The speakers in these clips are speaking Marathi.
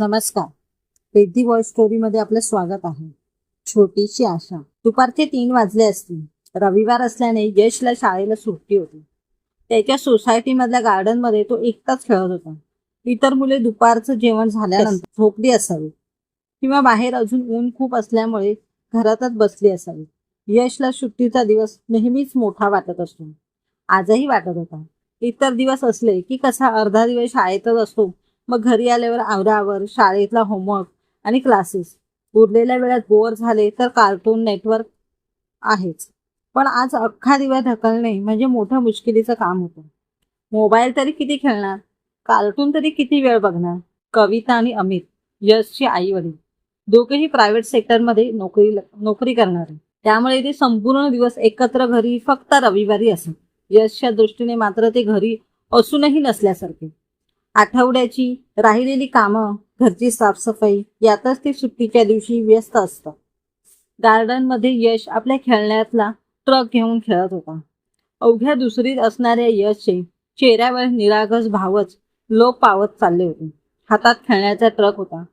नमस्कार. पेद्दी वॉइस स्टोरी मध्ये आपलं स्वागत आहे. छोटीशी आशा. दुपारचे तीन वाजले असतील. रविवार असल्याने यशला शाळेला सुट्टी होती. त्याच्या सोसायटी मधल्या गार्डनमध्ये तो एकटाच खेळत होता. इतर मुले दुपारचं जेवण झाल्यानंतर झोपली असावी. किंवा बाहेर अजून ऊन खूप असल्यामुळे घरातच बसली असावी. यशला सुट्टीचा दिवस नेहमीच मोठा वाटत असतो. आजही वाटत होता. इतर दिवस असले की कसा अर्धा दिवस शाळेतच असतो मग घरी आल्यावर आवरावर शाळेतला होमवर्क आणि क्लासेस उरलेल्या वेळात बोर झाले तर कार्टून नेटवर्क आहेच. पण आज अख्खा दिवस ढकलणे म्हणजे मोठं मुश्किलीचं काम होतं. मोबाईल तरी किती खेळणार? कार्टून तरी किती वेळ बघणार? कविता आणि अमित यशची आई वडील दोघेही प्रायव्हेट सेक्टरमध्ये नोकरी नोकरी करणारे. त्यामुळे ते संपूर्ण दिवस एकत्र घरी फक्त रविवारी असत. यशच्या दृष्टीने मात्र ते घरी असूनही नसल्यासारखे. आठवड्याची राहिलेली कामं घरची साफसफाई यातच ते सुट्टीच्या दिवशी व्यस्त असतं. गार्डनमध्ये यश आपल्या खेळण्यातला ट्रक घेऊन खेळत होता. अवघ्या दुसरीत असणाऱ्या यशचे चेहऱ्यावर निरागस भावच लोप पावत चालले होते. हातात खेळण्याचा ट्रक होता.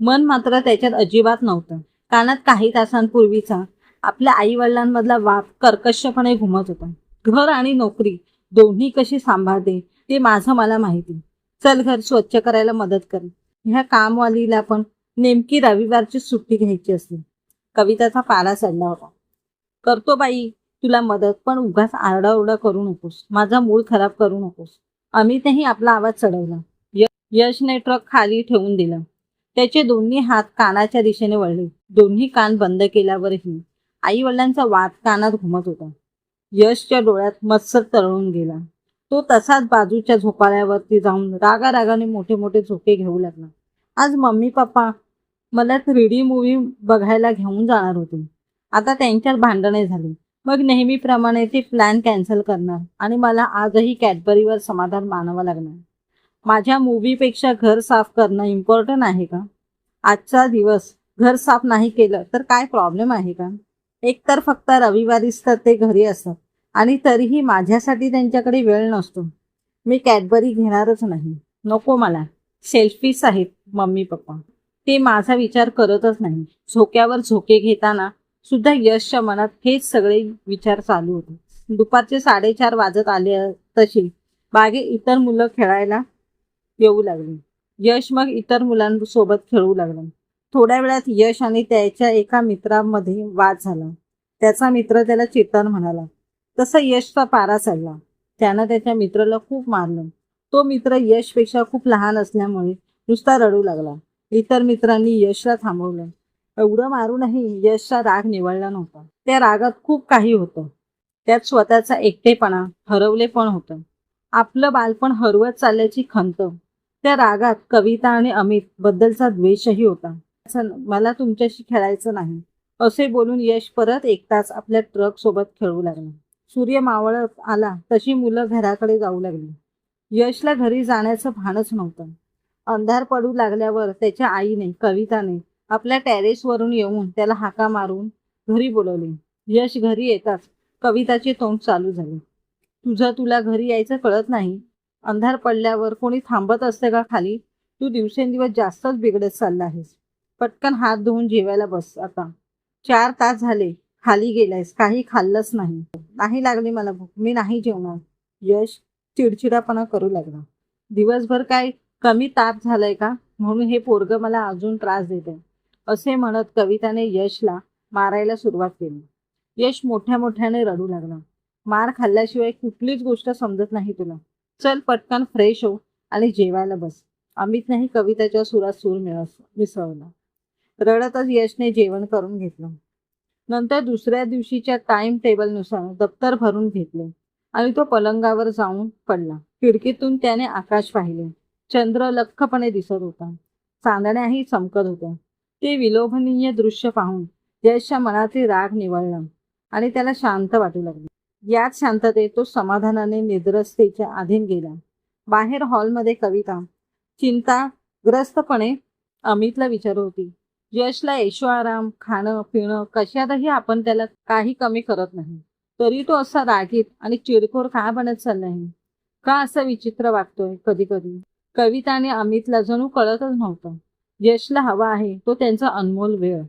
मन मात्र त्याच्यात अजिबात नव्हतं. कानात काही तासांपूर्वीचा आपल्या आई वडिलांमधला वाद कर्कशपणे घुमत होता. घर आणि नोकरी दोन्ही कशी सांभाळते ते माझं मला माहिती. चल घर स्वच्छ करायला मदत कर. ह्या कामवालीला पण नेमकी रविवारची सुट्टी घ्यायची असली. कविताचा पारा चढला होता. करतो बाई तुला मदत पण उगाच आरडाओरडा करू नकोस. माझा मूळ खराब करू नकोस. अमितही आपला आवाज चढवला. यशने ट्रक खाली ठेवून दिला. त्याचे दोन्ही हात कानाच्या दिशेने वळले. दोन्ही कान बंद केल्यावरही आई वडिलांचा वाद कानात घुमत होता. यशच्या डोळ्यात मत्सर तळून गेला. तो तसाच बाजूच्या झोपाळ्यावरती जाऊन रागा रागाने मोठे मोठे झोके घेऊ लागला. आज मम्मी पप्पा मला थ्री डी मूवी बघायला घेऊन जाणार होते. आता त्यांच्यात भांडणे झाली. मग नेहमीप्रमाणे ते प्लॅन कॅन्सल करणार आणि मला आजही कॅडबरीवर समाधान मानावं लागणार. माझ्या मूवीपेक्षा घर साफ करणं इम्पॉर्टंट आहे का? आजचा दिवस घर साफ नाही केलं तर काय प्रॉब्लेम आहे का? एकतर फक्त रविवारीच तर ते घरी असतात आणि तरीही माझ्यासाठी त्यांच्याकडे वेळ नसतो. मी कॅडबरी घेणारच नाही. नको मला. सेल्फीच आहेत मम्मी पप्पा. ते माझा विचार करतच नाही. झोक्यावर झोके घेताना सुद्धा यशच्या मनात हेच सगळे विचार चालू होते. दुपारचे साडेचार वाजत आले तशी बागे इतर मुलं खेळायला येऊ लागली. यश मग इतर मुलांसोबत खेळू लागला. थोड्या वेळात यश आणि त्याच्या एका मित्रामध्ये वाद झाला. त्याचा मित्र त्याला चेतन म्हणाला तसा यशचा पारा चढला. त्यानं त्याच्या मित्राला खूप मारलं. तो मित्र यशपेक्षा खूप लहान असल्यामुळे नुसता रडू लागला. इतर मित्रांनी यशला थांबवलं. एवढं मारूनही यशचा राग निवळला नव्हता. त्या रागात खूप काही होतं. त्यात स्वतःचा एकटेपणा हरवले पण होतं. आपलं बालपण हरवत चालल्याची खंत. त्या रागात कविता आणि अमित बद्दलचा द्वेषही होता. मला तुमच्याशी खेळायचं नाही असे बोलून यश परत एकटाच आपल्या ट्रक सोबत खेळू लागला. सूर्य मावळत आला तशी मुलं घराकडे जाऊ लागली. यशला घरी जाण्याचं भानच नव्हतं. अंधार पडू लागल्यावर त्याच्या आईने कविताने आपल्या टॅरेसवरून येऊन त्याला हाका मारून घरी बोलवले. यश घरी येताच कविताचे तोंड चालू झाले. तुझं तुला घरी यायचं कळत नाही. अंधार पडल्यावर कोणी थांबत असते का खाली? तू दिवसेंदिवस जास्तच बिघडत चालला आहेस. पटकन हात धुवून जेवायला बस आता. चार तास झाले. खाली गेलायस काही खाल्लंच नाही. नाही लागली मला भूक. मी नाही जेवणार. यश चिडचिडापणा करू लागला. दिवसभर काय कमी ताप झालाय का? म्हणून हे पोरग मला अजून त्रास देते असे म्हणत कविताने यशला मारायला सुरुवात केली. यश मोठ्या मोठ्याने रडू लागला. मार खाल्ल्याशिवाय कुठलीच गोष्ट समजत नाही तुला. चल पटकन फ्रेश हो आणि जेवायला बस. अमितनेही कविताच्या सुरात सूर मिळस मिसळला. रडतच यशने जेवण करून घेतलं. नंतर दुसऱ्या दिवशीच्या टाइम टेबलनुसार दप्तर भरून घेतले. आणि तो पलंगावर जाऊन पडला. खिडकीतून त्याने आकाश पाहिले. चंद्र लख्खपणे दिसत होता. चांदण्याही चमकत होत्या. ते विलोभनीय दृश्य पाहून यशच्या मनातील राग निवळला आणि त्याला शांत वाटू लागले. याच शांततेत तो समाधानाने निद्रस्तेच्या अधीन गेला. बाहेर हॉलमध्ये कविता चिंताग्रस्तपणे अमितला विचारत होती. यशला ऐशोआराम खाणं पिणं कशातही आपण त्याला काही कमी करत नाही. तरी तो असा रागीत आणि चिडखोर का बनत चालला आहे का असं विचित्र वागतोय कधी कधी कविता आणि अमितला जणू कळतच नव्हतं. यशला हवा आहे तो त्यांचा अनमोल वेळ.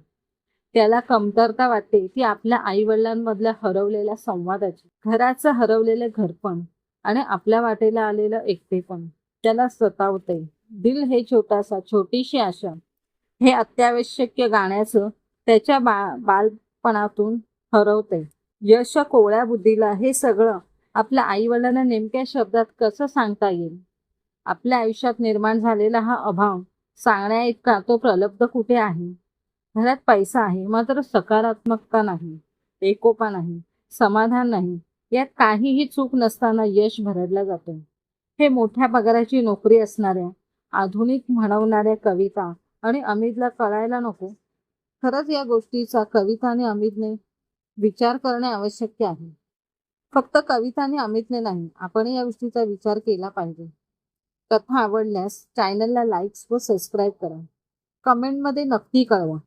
त्याला कमतरता वाटते ती आपल्या आई वडिलांमधल्या हरवलेल्या संवादाची घराचं हरवलेलं घरपण आणि आपल्या वाटेला आलेलं एकटेपण त्याला सतावते. दिल हे छोटासा छोटीशी आशा. हे अत्यावश्यक गाण्याचं त्याच्या बा बालपणातून हरवते यश कोवळ्या बुद्धीला हे सगळं आपल्या आईवडिलांना नेमक्या शब्दात कसं सांगता येईल? आपल्या आयुष्यात निर्माण झालेला हा अभाव सांगण्या इतका तो प्रलब्ध कुठे आहे? घरात पैसा आहे मात्र सकारात्मकता नाही एकोपा नाही समाधान नाही यात काहीही चूक नसताना यश भरडला जातो हे मोठ्या पगाराची नोकरी असणाऱ्या आधुनिक म्हणवणाऱ्या कविता आणि अमितला कळायला नको. खरंच या गोष्टीचा कविता आणि अमितने विचार करणे आवश्यक आहे. फक्त कविता आणि अमितने नाही आपण या गोष्टीचा विचार केला पाहिजे. कथा आवडल्यास चॅनलला लाईक्स व सबस्क्राईब करा. कमेंटमध्ये नक्की कळवा.